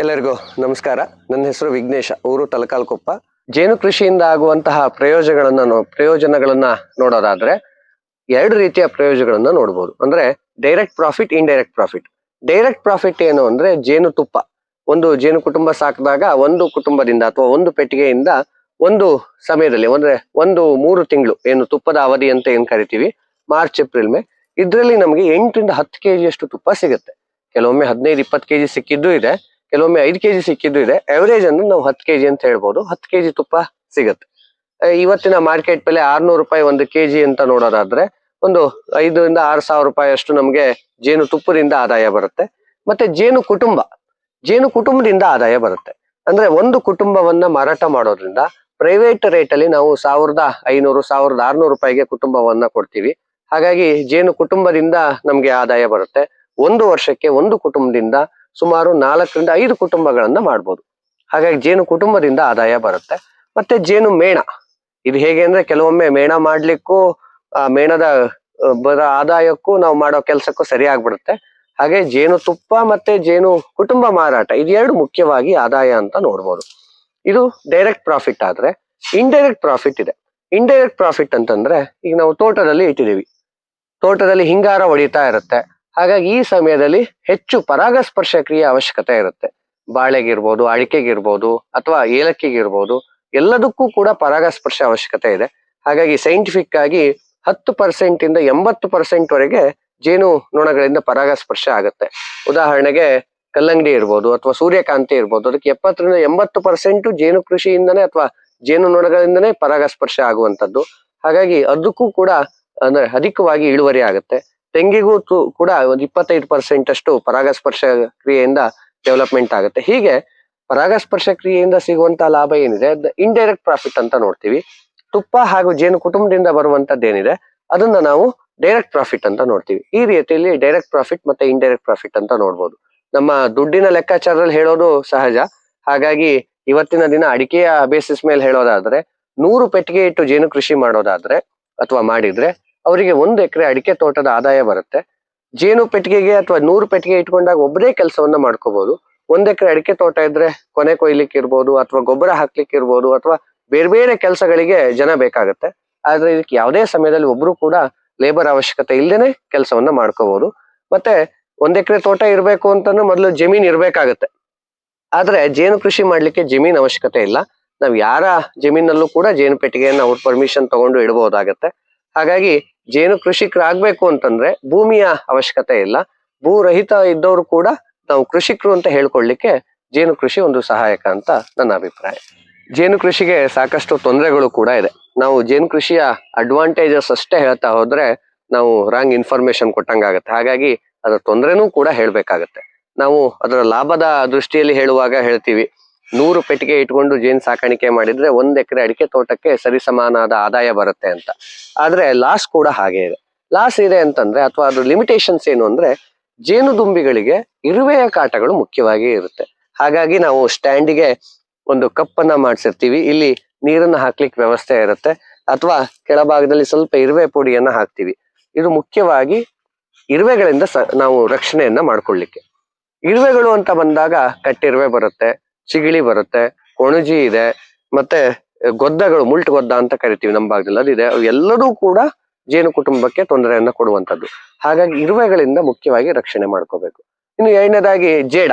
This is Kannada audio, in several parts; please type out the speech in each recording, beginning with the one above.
ಎಲ್ಲರಿಗೂ ನಮಸ್ಕಾರ. ನನ್ನ ಹೆಸರು ವಿಘ್ನೇಶ, ಊರು ತಲಕಾಲ್ಕೊಪ್ಪ. ಜೇನು ಕೃಷಿಯಿಂದ ಆಗುವಂತಹ ಪ್ರಯೋಜನಗಳನ್ನ ಪ್ರಯೋಜನಗಳನ್ನ ನೋಡೋದಾದ್ರೆ ಎರಡು ರೀತಿಯ ಪ್ರಯೋಜನಗಳನ್ನ ನೋಡ್ಬೋದು. ಅಂದ್ರೆ direct profit indirect profit direct profit ಏನು ಅಂದ್ರೆ ಜೇನು ತುಪ್ಪ. ಒಂದು ಜೇನು ಕುಟುಂಬ ಸಾಕಿದಾಗ ಒಂದು ಕುಟುಂಬದಿಂದ ಅಥವಾ ಒಂದು ಪೆಟ್ಟಿಗೆಯಿಂದ ಒಂದು ಸಮಯದಲ್ಲಿ, ಅಂದ್ರೆ ಒಂದು ಮೂರು ತಿಂಗಳು, ಏನು ತುಪ್ಪದ ಅವಧಿ ಅಂತ ಏನ್ ಕರಿತೀವಿ? March, April, May. ಇದ್ರಲ್ಲಿ ನಮಗೆ ಎಂಟರಿಂದ ಹತ್ತು ಕೆಜಿ ಅಷ್ಟು ತುಪ್ಪ ಸಿಗುತ್ತೆ. ಕೆಲವೊಮ್ಮೆ ಹದಿನೈದು, ಇಪ್ಪತ್ತು ಕೆಜಿ ಸಿಕ್ಕಿದ್ದು ಇದೆ. ಕೆಲವೊಮ್ಮೆ ಐದು ಕೆಜಿ ಸಿಕ್ಕಿದ್ದು ಇದೆ. ಅವರೇಜ್ ಅಂದ್ರೆ ನಾವು ಹತ್ತು ಕೆಜಿ ಅಂತ ಹೇಳ್ಬೋದು. ಹತ್ತು ಕೆಜಿ ತುಪ್ಪ ಸಿಗುತ್ತೆ. ಇವತ್ತಿನ ಮಾರ್ಕೆಟ್ ಬೆಲೆ ಆರ್ನೂರು ರೂಪಾಯಿ ಒಂದು ಕೆಜಿ ಅಂತ ನೋಡೋದಾದ್ರೆ ಒಂದು ಐದರಿಂದ ಆರು ಸಾವಿರ ರೂಪಾಯಿ ಅಷ್ಟು ನಮಗೆ ಜೇನು ತುಪ್ಪದಿಂದ ಆದಾಯ ಬರುತ್ತೆ. ಮತ್ತೆ ಜೇನು ಕುಟುಂಬ, ಜೇನು ಕುಟುಂಬದಿಂದ ಆದಾಯ ಬರುತ್ತೆ. ಅಂದ್ರೆ ಒಂದು ಕುಟುಂಬವನ್ನ ಮಾರಾಟ ಮಾಡೋದ್ರಿಂದ ಪ್ರೈವೇಟ್ ರೇಟ್ ಅಲ್ಲಿ ನಾವು ಸಾವಿರದ ಐನೂರು, ಸಾವಿರದ ಆರ್ನೂರು ರೂಪಾಯಿಗೆ ಕುಟುಂಬವನ್ನ ಕೊಡ್ತೀವಿ. ಹಾಗಾಗಿ ಜೇನು ಕುಟುಂಬದಿಂದ ನಮ್ಗೆ ಆದಾಯ ಬರುತ್ತೆ. ಒಂದು ವರ್ಷಕ್ಕೆ ಒಂದು ಕುಟುಂಬದಿಂದ ಸುಮಾರು ನಾಲ್ಕರಿಂದ ಐದು ಕುಟುಂಬಗಳನ್ನ ಮಾಡ್ಬೋದು. ಹಾಗಾಗಿ ಜೇನು ಕುಟುಂಬದಿಂದ ಆದಾಯ ಬರುತ್ತೆ. ಮತ್ತೆ ಜೇನು ಮೇಣ. ಇದು ಹೇಗೆ ಅಂದ್ರೆ ಕೆಲವೊಮ್ಮೆ ಮೇಣ ಮಾಡ್ಲಿಕ್ಕೂ, ಆ ಮೇಣದ ಬರ ಆದಾಯಕ್ಕೂ ನಾವು ಮಾಡೋ ಕೆಲಸಕ್ಕೂ ಸರಿ ಆಗ್ಬಿಡುತ್ತೆ ಹಾಗೆ ಜೇನು ತುಪ್ಪ ಮತ್ತೆ ಜೇನು ಕುಟುಂಬ ಮಾರಾಟ ಇದು ಎರಡು ಮುಖ್ಯವಾಗಿ ಆದಾಯ ಅಂತ ನೋಡ್ಬೋದು. ಇದು ಡೈರೆಕ್ಟ್ ಪ್ರಾಫಿಟ್ ಆದ್ರೆ ಇಂಡೈರೆಕ್ಟ್ ಪ್ರಾಫಿಟ್ ಇದೆ. ಇಂಡೈರೆಕ್ಟ್ ಪ್ರಾಫಿಟ್ ಅಂತಂದ್ರೆ ಈಗ ನಾವು ತೋಟದಲ್ಲಿ ಇಟ್ಟಿದೀವಿ ತೋಟದಲ್ಲಿ ಹಿಂಗಾರ ಹೊಡಿತಾ ಇರುತ್ತೆ. ಹಾಗಾಗಿ ಈ ಸಮಯದಲ್ಲಿ ಹೆಚ್ಚು ಪರಾಗಸ್ಪರ್ಶ ಕ್ರಿಯೆ ಅವಶ್ಯಕತೆ ಇರುತ್ತೆ. ಬಾಳೆಗಿರ್ಬೋದು, ಅಡಿಕೆಗಿರ್ಬೋದು ಅಥವಾ ಏಲಕ್ಕಿಗಿರ್ಬೋದು ಎಲ್ಲದಕ್ಕೂ ಕೂಡ ಪರಾಗಸ್ಪರ್ಶ ಅವಶ್ಯಕತೆ ಇದೆ. ಹಾಗಾಗಿ ಸೈಂಟಿಫಿಕ್ ಆಗಿ ಹತ್ತು ಪರ್ಸೆಂಟ್ ಇಂದ ಎಂಬತ್ತು ಪರ್ಸೆಂಟ್ ವರೆಗೆ ಜೇನು ನೊಣಗಳಿಂದ ಪರಾಗಸ್ಪರ್ಶ ಆಗುತ್ತೆ. ಉದಾಹರಣೆಗೆ ಕಲ್ಲಂಗಡಿ ಇರ್ಬೋದು ಅಥವಾ ಸೂರ್ಯಕಾಂತಿ ಇರ್ಬೋದು, ಅದಕ್ಕೆ ಎಪ್ಪತ್ತರಿಂದ ಎಂಬತ್ತು ಪರ್ಸೆಂಟ್ ಜೇನು ಕೃಷಿಯಿಂದನೇ ಅಥವಾ ಜೇನು ನೊಣಗಳಿಂದನೇ ಪರಾಗಸ್ಪರ್ಶ ಆಗುವಂಥದ್ದು. ಹಾಗಾಗಿ ಅದಕ್ಕೂ ಕೂಡ, ಅಂದ್ರೆ ಅಧಿಕವಾಗಿ ಇಳುವರಿ ಆಗುತ್ತೆ. ತೆಂಗಿಗೂ ಕೂಡ ಒಂದು ಇಪ್ಪತ್ತೈದು ಪರ್ಸೆಂಟ್ ಅಷ್ಟು ಪರಾಗಸ್ಪರ್ಶ ಕ್ರಿಯೆಯಿಂದ ಡೆವಲಪ್ಮೆಂಟ್ ಆಗುತ್ತೆ. ಹೀಗೆ ಪರಾಗಸ್ಪರ್ಶ ಕ್ರಿಯೆಯಿಂದ ಸಿಗುವಂತಹ ಲಾಭ ಏನಿದೆ? ಇಂಡೈರೆಕ್ಟ್ ಪ್ರಾಫಿಟ್ ಅಂತ ನೋಡ್ತೀವಿ. ತುಪ್ಪ ಹಾಗೂ ಜೇನು ಕುಟುಂಬದಿಂದ ಬರುವಂತದ್ದು ಏನಿದೆ ಅದನ್ನ ನಾವು ಡೈರೆಕ್ಟ್ ಪ್ರಾಫಿಟ್ ಅಂತ ನೋಡ್ತೀವಿ. ಈ ರೀತಿಯಲ್ಲಿ ಡೈರೆಕ್ಟ್ ಪ್ರಾಫಿಟ್ ಮತ್ತೆ ಇಂಡೈರೆಕ್ಟ್ ಪ್ರಾಫಿಟ್ ಅಂತ ನೋಡ್ಬೋದು. ನಮ್ಮ ದುಡ್ಡಿನ ಲೆಕ್ಕಾಚಾರದಲ್ಲಿ ಹೇಳೋದು ಸಹಜ. ಹಾಗಾಗಿ ಇವತ್ತಿನ ದಿನ ಅಡಿಕೆಯ ಬೇಸಿಸ್ ಮೇಲೆ ಹೇಳೋದಾದ್ರೆ, ನೂರು ಪೆಟ್ಟಿಗೆ ಇಟ್ಟು ಜೇನು ಕೃಷಿ ಮಾಡೋದಾದ್ರೆ, ಅಥವಾ ಮಾಡಿದ್ರೆ ಅವರಿಗೆ ಒಂದು ಎಕರೆ ಅಡಿಕೆ ತೋಟದ ಆದಾಯ ಬರುತ್ತೆ. ಜೇನು ಪೆಟ್ಟಿಗೆಗೆ ಅಥವಾ ನೂರು ಪೆಟ್ಟಿಗೆ ಇಟ್ಕೊಂಡಾಗ ಒಬ್ಬರೇ ಕೆಲಸವನ್ನ ಮಾಡ್ಕೋಬಹುದು ಒಂದ್ ಎಕರೆ ಅಡಿಕೆ ತೋಟ ಇದ್ರೆ ಕೊನೆ ಕೊಯ್ಲಿಕ್ಕೆ ಇರ್ಬೋದು ಅಥವಾ ಗೊಬ್ಬರ ಹಾಕ್ಲಿಕ್ಕೆ ಇರ್ಬೋದು ಅಥವಾ ಬೇರೆ ಬೇರೆ ಕೆಲಸಗಳಿಗೆ ಜನ ಬೇಕಾಗುತ್ತೆ. ಆದ್ರೆ ಇದಕ್ಕೆ ಯಾವುದೇ ಸಮಯದಲ್ಲಿ ಒಬ್ರು ಕೂಡ ಲೇಬರ್ ಅವಶ್ಯಕತೆ ಇಲ್ಲದೇನೆ ಕೆಲಸವನ್ನ ಮಾಡ್ಕೋಬಹುದು ಮತ್ತೆ ಒಂದ್ ಎಕರೆ ತೋಟ ಇರಬೇಕು ಅಂತಂದ್ರೆ ಮೊದಲು ಜಮೀನ್ ಇರ್ಬೇಕಾಗತ್ತೆ. ಆದ್ರೆ ಜೇನು ಕೃಷಿ ಮಾಡ್ಲಿಕ್ಕೆ ಜಮೀನ್ ಅವಶ್ಯಕತೆ ಇಲ್ಲ. ನಾವ್ ಯಾರ ಜಮೀನಲ್ಲೂ ಕೂಡ ಜೇನು ಪೆಟ್ಟಿಗೆಯನ್ನ ಅವ್ರ ಪರ್ಮಿಷನ್ ತಗೊಂಡು ಇಡಬಹುದಾಗತ್ತೆ ಹಾಗಾಗಿ ಜೇನು ಕೃಷಿಕರಾಗಬೇಕು ಅಂತಂದ್ರೆ ಭೂಮಿಯ ಅವಶ್ಯಕತೆ ಇಲ್ಲ. ಭೂರಹಿತ ಇದ್ದವರು ಕೂಡ ನಾವು ಕೃಷಿಕರು ಅಂತ ಹೇಳ್ಕೊಳ್ಳಿಕ್ಕೆ ಜೇನು ಕೃಷಿ ಒಂದು ಸಹಾಯಕ ಅಂತ ನನ್ನ ಅಭಿಪ್ರಾಯ. ಜೇನು ಕೃಷಿಗೆ ಸಾಕಷ್ಟು ತೊಂದರೆಗಳು ಕೂಡ ಇದೆ. ನಾವು ಜೇನು ಕೃಷಿಯ ಅಡ್ವಾಂಟೇಜಸ್ ಅಷ್ಟೇ ಹೇಳ್ತಾ ಹೋದ್ರೆ ನಾವು ರಾಂಗ್ ಇನ್ಫಾರ್ಮೇಶನ್ ಕೊಟ್ಟಂಗಾಗತ್ತೆ. ಹಾಗಾಗಿ ಅದರ ತೊಂದರೆನೂ ಕೂಡ ಹೇಳ್ಬೇಕಾಗತ್ತೆ. ನಾವು ಅದರ ಲಾಭದ ದೃಷ್ಟಿಯಲ್ಲಿ ಹೇಳುವಾಗ ಹೇಳ್ತೀವಿ ನೂರು ಪೆಟ್ಟಿಗೆ ಇಟ್ಕೊಂಡು ಜೇನು ಸಾಕಾಣಿಕೆ ಮಾಡಿದ್ರೆ ಒಂದ್ ಎಕರೆ ಅಡಿಕೆ ತೋಟಕ್ಕೆ ಸರಿಸಮಾನಾದ ಆದಾಯ ಬರುತ್ತೆ ಅಂತ. ಆದ್ರೆ ಲಾಸ್ ಕೂಡ ಹಾಗೆ ಇದೆ. ಲಾಸ್ ಇದೆ ಅಂತಂದ್ರೆ ಅಥವಾ ಅದ್ರ ಲಿಮಿಟೇಷನ್ಸ್ ಏನು ಅಂದ್ರೆ ಜೇನು ದುಂಬಿಗಳಿಗೆ ಇರುವೆಯ ಕಾಟಗಳು ಮುಖ್ಯವಾಗಿ ಇರುತ್ತೆ. ಹಾಗಾಗಿ ನಾವು ಸ್ಟ್ಯಾಂಡಿಗೆ ಒಂದು ಕಪ್ಪನ್ನ ಮಾಡಿಸಿರ್ತೀವಿ. ಇಲ್ಲಿ ನೀರನ್ನ ಹಾಕ್ಲಿಕ್ಕೆ ವ್ಯವಸ್ಥೆ ಇರುತ್ತೆ. ಅಥವಾ ಕೆಳಭಾಗದಲ್ಲಿ ಸ್ವಲ್ಪ ಇರುವೆ ಪುಡಿಯನ್ನ ಹಾಕ್ತಿವಿ. ಇದು ಮುಖ್ಯವಾಗಿ ಇರುವೆಗಳಿಂದ ನಾವು ರಕ್ಷಣೆಯನ್ನ ಮಾಡ್ಕೊಳ್ಳಿಕ್ಕೆ ಇರುವೆಗಳು ಅಂತ ಬಂದಾಗ ಕಟ್ಟಿರುವೆ ಬರುತ್ತೆ. ಚಿಗಿಳಿ ಬರುತ್ತೆ, ಕೊಣಜಿ ಇದೆ, ಮತ್ತೆ ಗೊದ್ದಗಳು, ಮುಲ್ಟ್ ಗೊದ್ದ ಅಂತ ಕರಿತೀವಿ ನಮ್ಮ ಭಾಗದಲ್ಲಿ, ಅದಿದೆ. ಎಲ್ಲದೂ ಕೂಡ ಜೇನು ಕುಟುಂಬಕ್ಕೆ ತೊಂದರೆಯನ್ನ ಕೊಡುವಂತದ್ದು ಹಾಗಾಗಿ ಇರುವೆಗಳಿಂದ ಮುಖ್ಯವಾಗಿ ರಕ್ಷಣೆ ಮಾಡ್ಕೋಬೇಕು. ಇನ್ನು ಎರಡನೇದಾಗಿ ಜೇಡ.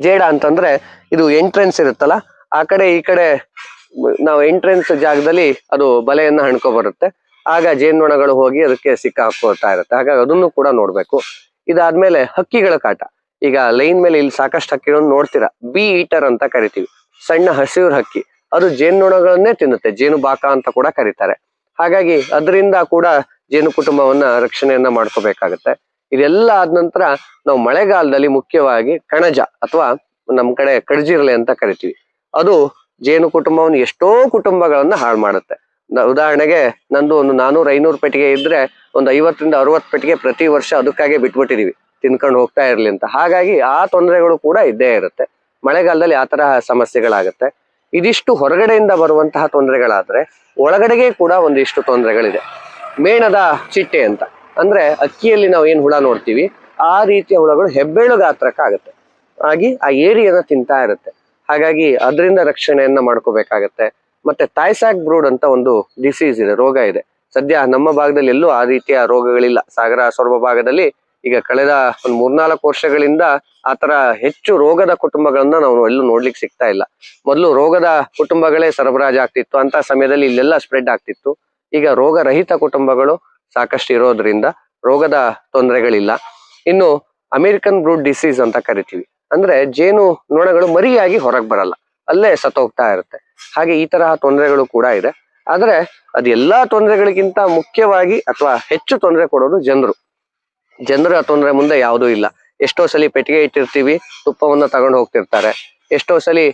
ಜೇಡ ಅಂತಂದ್ರೆ ಇದು ಎಂಟ್ರೆನ್ಸ್ ಇರುತ್ತಲ್ಲ, ಆ ಕಡೆ ಈ ಕಡೆ ನಾವು ಎಂಟ್ರೆನ್ಸ್ ಜಾಗದಲ್ಲಿ ಅದು ಬಲೆಯನ್ನ ಹಣ್ಕೊ ಬರುತ್ತೆ. ಆಗ ಜೇನೊಣಗಳು ಹೋಗಿ ಅದಕ್ಕೆ ಸಿಕ್ಕ ಹಾಕೋತಾ ಇರುತ್ತೆ. ಹಾಗಾಗಿ ಅದನ್ನು ಕೂಡ ನೋಡ್ಬೇಕು. ಇದಾದ್ಮೇಲೆ ಹಕ್ಕಿಗಳ ಕಾಟ. ಈಗ ಲೈನ್ ಮೇಲೆ ಇಲ್ಲಿ ಸಾಕಷ್ಟು ಹಕ್ಕಿಗಳನ್ನು ನೋಡ್ತೀರಾ? ಬಿ ಈಟರ್ ಅಂತ ಕರಿತೀವಿ. ಸಣ್ಣ ಹಸಿರು ಹಕ್ಕಿ. ಅದು ಜೇನುನೊಣಗಳನ್ನೇ ತಿನ್ನುತ್ತೆ. ಜೇನು ಬಾಕ ಅಂತ ಕೂಡ ಕರೀತಾರೆ. ಹಾಗಾಗಿ ಅದರಿಂದ ಕೂಡ ಜೇನು ಕುಟುಂಬವನ್ನ ರಕ್ಷಣೆಯನ್ನ ಮಾಡ್ಕೋಬೇಕಾಗತ್ತೆ. ಇದೆಲ್ಲ ಆದ ನಂತರ ನಾವು ಮಳೆಗಾಲದಲ್ಲಿ ಮುಖ್ಯವಾಗಿ ಕಣಜ ಅಥವಾ ನಮ್ ಕಡೆ ಕಡಜಿರಲೆ ಅಂತ ಕರಿತೀವಿ. ಅದು ಜೇನು ಕುಟುಂಬವನ್ನು ಎಷ್ಟೋ ಕುಟುಂಬಗಳನ್ನ ಹಾಳು ಮಾಡುತ್ತೆ. ಉದಾಹರಣೆಗೆ ನಂದು ಒಂದು ನಾನೂರ ಐನೂರು ಪೆಟ್ಟಿಗೆ ಇದ್ರೆ ಒಂದು ಐವತ್ತರಿಂದ ಅರವತ್ತು ಪೆಟ್ಟಿಗೆ ಪ್ರತಿ ವರ್ಷ ಅದಕ್ಕಾಗೆ ಬಿಟ್ಬಿಟ್ಟಿದೀವಿ. ತಿನ್ಕೊಂಡು ಹೋಗ್ತಾ ಇರ್ಲಿ ಅಂತ. ಹಾಗಾಗಿ ಆ ತೊಂದರೆಗಳು ಕೂಡ ಇದ್ದೇ ಇರುತ್ತೆ. ಮಳೆಗಾಲದಲ್ಲಿ ಆ ತರಹ ಸಮಸ್ಯೆಗಳಾಗುತ್ತೆ. ಇದಿಷ್ಟು ಹೊರಗಡೆಯಿಂದ ಬರುವಂತಹ ತೊಂದರೆಗಳಾದ್ರೆ ಒಳಗಡೆಗೆ ಕೂಡ ಒಂದಿಷ್ಟು ತೊಂದರೆಗಳಿದೆ. ಮೇಣದ ಚಿಟ್ಟೆ ಅಂತ. ಅಂದ್ರೆ ಅಕ್ಕಿಯಲ್ಲಿ ನಾವು ಏನ್ ಹುಳ ನೋಡ್ತೀವಿ, ಆ ರೀತಿಯ ಹುಳಗಳು ಹೆಬ್ಬೆಳು ಗಾತ್ರಕ್ಕೆ ಆಗುತ್ತೆ. ಆಗಿ ಆ ಏರಿಯನ್ನ ತಿಂತಾ ಇರುತ್ತೆ. ಹಾಗಾಗಿ ಅದರಿಂದ ರಕ್ಷಣೆಯನ್ನ ಮಾಡ್ಕೋಬೇಕಾಗತ್ತೆ. ಮತ್ತೆ ತಾಯ್ಸಾಕ್ ಬ್ರೂಡ್ ಅಂತ ಒಂದು ಡಿಸೀಸ್ ಇದೆ, ರೋಗ ಇದೆ. ಸದ್ಯ ನಮ್ಮ ಭಾಗದಲ್ಲಿ ಎಲ್ಲೂ ಆ ರೀತಿಯ ರೋಗಗಳಿಲ್ಲ. ಸಾಗರ ಸೊರಬ ಭಾಗದಲ್ಲಿ ಈಗ ಕಳೆದ ಒಂದು ಮೂರ್ನಾಲ್ಕು ವರ್ಷಗಳಿಂದ ಆತರ ಹೆಚ್ಚು ರೋಗದ ಕುಟುಂಬಗಳನ್ನ ನಾವು ಎಲ್ಲೂ ನೋಡ್ಲಿಕ್ಕೆ ಸಿಗ್ತಾ ಇಲ್ಲ. ಮೊದಲು ರೋಗದ ಕುಟುಂಬಗಳೇ ಸರಬರಾಜು ಆಗ್ತಿತ್ತು. ಅಂತ ಸಮಯದಲ್ಲಿ ಇಲ್ಲೆಲ್ಲ ಸ್ಪ್ರೆಡ್ ಆಗ್ತಿತ್ತು. ಈಗ ರೋಗರಹಿತ ಕುಟುಂಬಗಳು ಸಾಕಷ್ಟು ಇರೋದ್ರಿಂದ ರೋಗದ ತೊಂದರೆಗಳಿಲ್ಲ. ಇನ್ನು ಅಮೆರಿಕನ್ ಬ್ರೂಡ್ ಡಿಸೀಸ್ ಅಂತ ಕರಿತೀವಿ. ಅಂದ್ರೆ ಜೇನು ನೊಣಗಳು ಮರಿಯಾಗಿ ಹೊರಗೆ ಬರಲ್ಲ. ಅಲ್ಲೇ ಸತ್ತೋಗ್ತಾ ಇರುತ್ತೆ. ಹಾಗೆ ಈ ತರಹ ತೊಂದರೆಗಳು ಕೂಡ ಇದೆ. ಆದ್ರೆ ಅದೆಲ್ಲಾ ತೊಂದರೆಗಳಿಗಿಂತ ಮುಖ್ಯವಾಗಿ ಅಥವಾ ಹೆಚ್ಚು ತೊಂದರೆ ಕೊಡೋದು ಜನರು. ಜನರ ತೊಂದರೆ ಮುಂದೆ ಯಾವುದೂ ಇಲ್ಲ. ಎಷ್ಟೋ ಸಲಿ ಪೆಟ್ಟಿಗೆ ಇಟ್ಟಿರ್ತೀವಿ, ತುಪ್ಪವನ್ನ ತಗೊಂಡು ಹೋಗ್ತಿರ್ತಾರೆ. ಎಷ್ಟೋ ಸಲಿ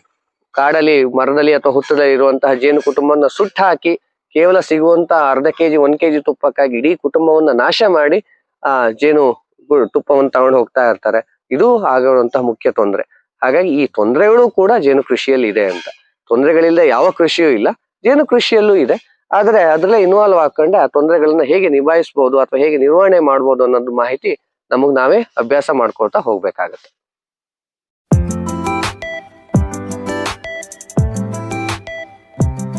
ಕಾಡಲ್ಲಿ, ಮರದಲ್ಲಿ ಅಥವಾ ಹುತ್ತದಲ್ಲಿ ಇರುವಂತಹ ಜೇನು ಕುಟುಂಬವನ್ನ ಸುಟ್ಟು ಹಾಕಿ ಕೇವಲ ಸಿಗುವಂತಹ ಅರ್ಧ ಕೆಜಿ, ಒಂದ್ ಕೆಜಿ ತುಪ್ಪಕ್ಕಾಗಿ ಇಡೀ ಕುಟುಂಬವನ್ನ ನಾಶ ಮಾಡಿ, ಆ ಜೇನು ತುಪ್ಪವನ್ನು ತಗೊಂಡು ಹೋಗ್ತಾ ಇರ್ತಾರೆ. ಇದು ಆಗಿರುವಂತಹ ಮುಖ್ಯ ತೊಂದರೆ. ಹಾಗಾಗಿ ಈ ತೊಂದರೆಗಳು ಕೂಡ ಜೇನು ಕೃಷಿಯಲ್ಲಿ ಇದೆ ಅಂತ. ತೊಂದರೆಗಳಿಲ್ಲದೆ ಯಾವ ಕೃಷಿಯೂ ಇಲ್ಲ. ಜೇನು ಕೃಷಿಯಲ್ಲೂ ಇದೆ. ಆದ್ರೆ ಅದ್ರಲ್ಲೇ ಇನ್ವಾಲ್ವ್ ಹಾಕೊಂಡೆ ಆ ತೊಂದರೆಗಳನ್ನ ಹೇಗೆ ನಿಭಾಯಿಸಬಹುದು ಅಥವಾ ಹೇಗೆ ನಿರ್ವಹಣೆ ಮಾಡಬಹುದು ಅನ್ನೋದು ಮಾಹಿತಿ ನಮಗ್ ನಾವೇ ಅಭ್ಯಾಸ ಮಾಡ್ಕೊಳ್ತಾ ಹೋಗ್ಬೇಕಾಗತ್ತೆ.